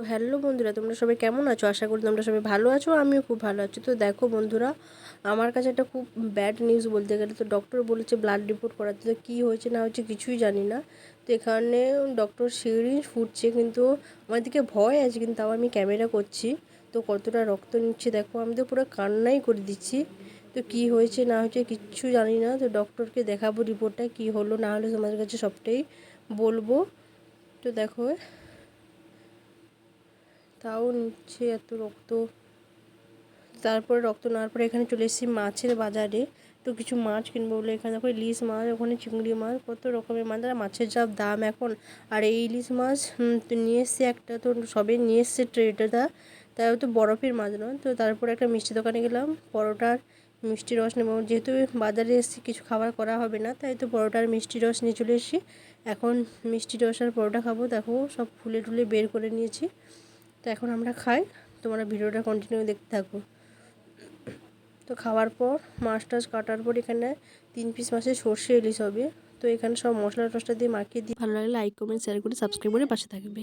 তো হ্যালো বন্ধুরা, তোমরা সবাই কেমন আছো? আশা করি তোমরা সবাই ভালো আছো, আমিও খুব ভালো আছি। তো দেখো বন্ধুরা, আমার কাছে একটা খুব ব্যাড নিউজ বলতে গেলে, তো ডক্টর বলেছে ব্লাড রিপোর্ট করাতে, তো কী হয়েছে না হয়েছে কিছুই জানি না। তো এখানে ডক্টর সিরিঞ্জ ফুটছে, কিন্তু আমার দিকে ভয় আছে, কিন্তু তাও আমি ক্যামেরা করছি। তো কতটা রক্ত নিচ্ছে, দেখো, আমি তো পুরো কান্নাই করে দিচ্ছি। তো কি হয়েছে না হয়েছে কিচ্ছু জানি না। তো ডক্টরকে দেখাবো রিপোর্টটা কি হলো না হলো তোমাদের কাছে সবটাই বলব। তো দেখো তাও নিচ্ছে এত রক্ত। তারপরে রক্ত নেওয়ার পরে এখানে চলে এসেছি মাছের বাজারে। তো কিছু মাছ কিনবো বলে এখানে দেখো ইলিশ মাছ, ওখানে চিংড়ি মাছ, কত রকমের মাছ। আর মাছের যা দাম এখন। আর এই ইলিশ মাছ তো নিয়ে এসছে একটা, তো সবে নিয়ে এসছে ট্রেটা তাই তো বরফের মাছ নয়। তো তারপরে একটা মিষ্টি দোকানে গেলাম, পরোটার মিষ্টি রস নেব। যেহেতু বাজারে এসেছি, কিছু খাবার করা হবে না, তাই তো পরোটার মিষ্টি রস নিয়ে চলে এসেছি। এখন মিষ্টি রস আর পরোটা খাব। দেখো সব ফুলে টুলে বের করে নিয়েছি। তো এখন আমরা খাই। তোমরা ভিডিওটা কন্টিনিউ দেখতে থাকো। তো খাওয়ার পর মাছ টাছ কাটার পর এখানে তিন পিস মাছের সর্ষে ইলিশ হবে। তো এখানে সব মশলা টসলা দিয়ে মাখিয়ে দিয়ে ভালো লাগলে লাইক কমেন্ট শেয়ার করে সাবস্ক্রাইব করে পাশে থাকবে।